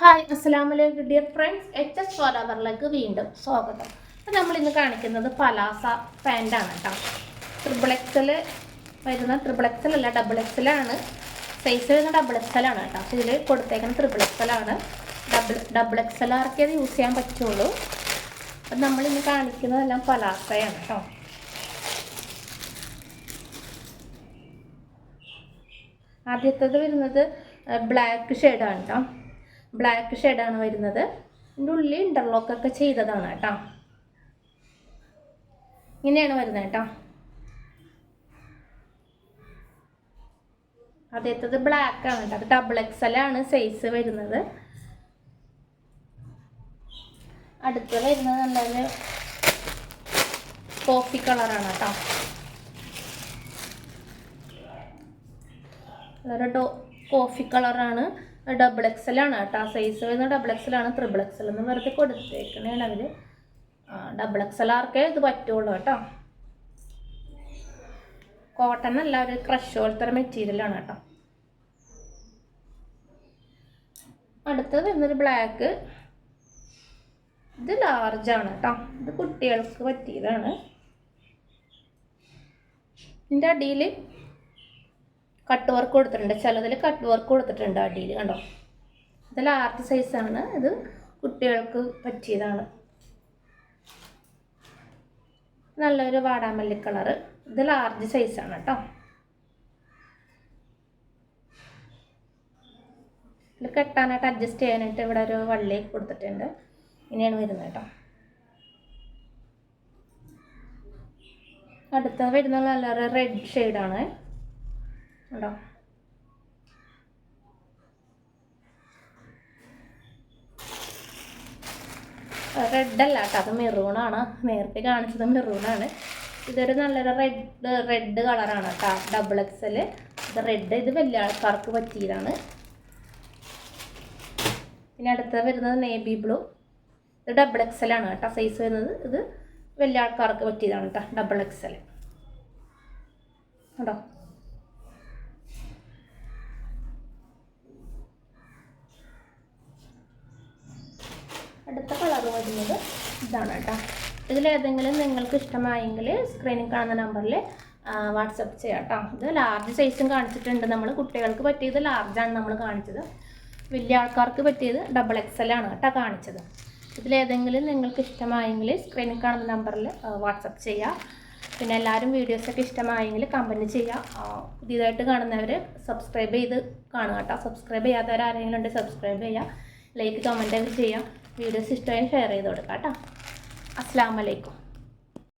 Hi അസ്സലാമലൈക്കും dear friends H S ഫോറവറിലേക്ക് വീണ്ടും സ്വാഗതം. അപ്പം നമ്മൾ ഇന്ന് കാണിക്കുന്നത് പലാസ പാന്റാണ് കേട്ടോ ട്രിപ്പിൾ എക്സൽ വരുന്ന ട്രിപ്പിൾ എക്സൽ അല്ല ഡബിൾ എക്സലാണ് സൈസ് വരുന്ന ഡബിൾ എക്സലാണ് കേട്ടോ അപ്പോൾ ഇതിൽ കൊടുത്തേക്കുന്ന ട്രിപ്പിൾ എക്സലാണ് ഡബിൾ ഡബിൾ എക്സൽ അത് യൂസ് ചെയ്യാൻ പറ്റുള്ളൂ. അപ്പം നമ്മൾ ഇന്ന് കാണിക്കുന്നതെല്ലാം പലാസയാണ് കേട്ടോ ആദ്യത്തേത് വരുന്നത് ബ്ലാക്ക് ഷെയ്ഡാണ് കേട്ടോ ബ്ലാക്ക് ഷെയ്ഡാണ് വരുന്നത്. ഇതിന്റെ ഉള്ളിൽ ഇന്റർലോക്ക് ഒക്കെ ചെയ്തതാണ് കേട്ടോ. ഇങ്ങനെയാണ് വരുന്നത് കേട്ടോ. ആദ്യത്തേത് ബ്ലാക്ക് ആണ് കേട്ടോ. അത് ഡബിൾ എക്സൽ ആണ് സൈസ് വരുന്നത്. അടുത്ത് വരുന്നത് നല്ലൊരു കോഫി കളറാണ് കേട്ടോ. കോഫി കളറാണ് ഡബിൾ എക്സ് എൽ ആണ് കേട്ടോ. സൈസ് വരുന്ന ഡബിൾ എക്സ് എൽ ആണ് ത്രിബിൾ എക്സ് എൽ എന്ന് വെറുതെ കൊടുത്തേക്കണേണ് അവർ ഡബിൾ എക്സ് എൽ ആർക്കേ ഇത് പറ്റുള്ളൂ കേട്ടോ. കോട്ടൺ അല്ല ഒരു ക്രഷ് പോലത്തെ മെറ്റീരിയലാണ് കേട്ടോ. അടുത്തത് വരുന്നൊരു ബ്ലാക്ക് ഇത് ലാർജാണ് കേട്ടോ. ഇത് കുട്ടികൾക്ക് പറ്റിയതാണ്. ഇതിന്റെ അടിയിൽ കട്ട് വർക്ക് കൊടുത്തിട്ടുണ്ട്. ചിലതിൽ കട്ട് വർക്ക് കൊടുത്തിട്ടുണ്ട് അടിയിൽ കണ്ടോ? ഇത് ലാർജ് സൈസാണ് ഇത് കുട്ടികൾക്ക് പറ്റിയതാണ്. നല്ലൊരു വാടാമല്ലി കളറ് ഇത് ലാർജ് സൈസാണ് കേട്ടോ ഇതിൽ കെട്ടാനായിട്ട് അഡ്ജസ്റ്റ് ചെയ്യാനായിട്ട് ഇവിടെ ഒരു വള്ളി കൊടുത്തിട്ടുണ്ട്. ഇനിയാണ് വരുന്നത് കേട്ടോ അടുത്ത വരുന്ന നല്ലൊരു റെഡ് ഷെയ്ഡാണ് ഉണ്ടോ? റെഡ് അല്ല കേട്ടോ അത് മെറൂണാണ്. നേരത്തെ കാണിച്ചത് മെറൂണാണ്. ഇതൊരു നല്ലൊരു റെഡ് റെഡ് കളറാണ് കേട്ടോ ഡബിൾ എക്സൽ ഇത് റെഡ് ഇത് വലിയ ആൾക്കാർക്ക് പറ്റിയതാണ്. പിന്നെ അടുത്ത വരുന്നത് നേവി ബ്ലൂ. ഇത് ഡബിൾ എക്സൽ ആണ് കേട്ടോ സൈസ് വരുന്നത്. ഇത് വലിയ ആൾക്കാർക്ക് പറ്റിയതാണ് കേട്ടോ ഡബിൾ എക്സൽ കേട്ടോ അടുത്ത കളർ വരുന്നത് ഇതാണ് കേട്ടോ. ഇതിലേതെങ്കിലും നിങ്ങൾക്ക് ഇഷ്ടമായെങ്കിൽ സ്ക്രീനിൽ കാണുന്ന നമ്പറിൽ വാട്സപ്പ് ചെയ്യാം കേട്ടോ. ഇത് ലാർജ് സൈസും കാണിച്ചിട്ടുണ്ട്. നമ്മൾ കുട്ടികൾക്ക് പറ്റിയത് ലാർജാണ് നമ്മൾ കാണിച്ചത്. വലിയ ആൾക്കാർക്ക് പറ്റിയത് ഡബിൾ എക്സൽ ആണ് കേട്ടോ കാണിച്ചത്. ഇതിലേതെങ്കിലും നിങ്ങൾക്ക് ഇഷ്ടമായെങ്കിൽ സ്ക്രീനിൽ കാണുന്ന നമ്പറിൽ വാട്സപ്പ് ചെയ്യാം. പിന്നെ എല്ലാവരും വീഡിയോസൊക്കെ ഇഷ്ടമായെങ്കിൽ കമന്റ് ചെയ്യുക പുതിയതായിട്ട് കാണുന്നവർ സബ്സ്ക്രൈബ് ചെയ്ത് കാണുക കേട്ടോ. സബ്സ്ക്രൈബ് ചെയ്യാത്തവർ ആരെങ്കിലും ഉണ്ട് സബ്സ്ക്രൈബ് ചെയ്യുക ലൈക്ക് കമന്റൊക്കെ ചെയ്യുക വീഡിയോസ് ഇഷ്ടമായി ഷെയർ ചെയ്ത് കൊടുക്കാം കേട്ടോ. അസ്സാം വലൈക്കും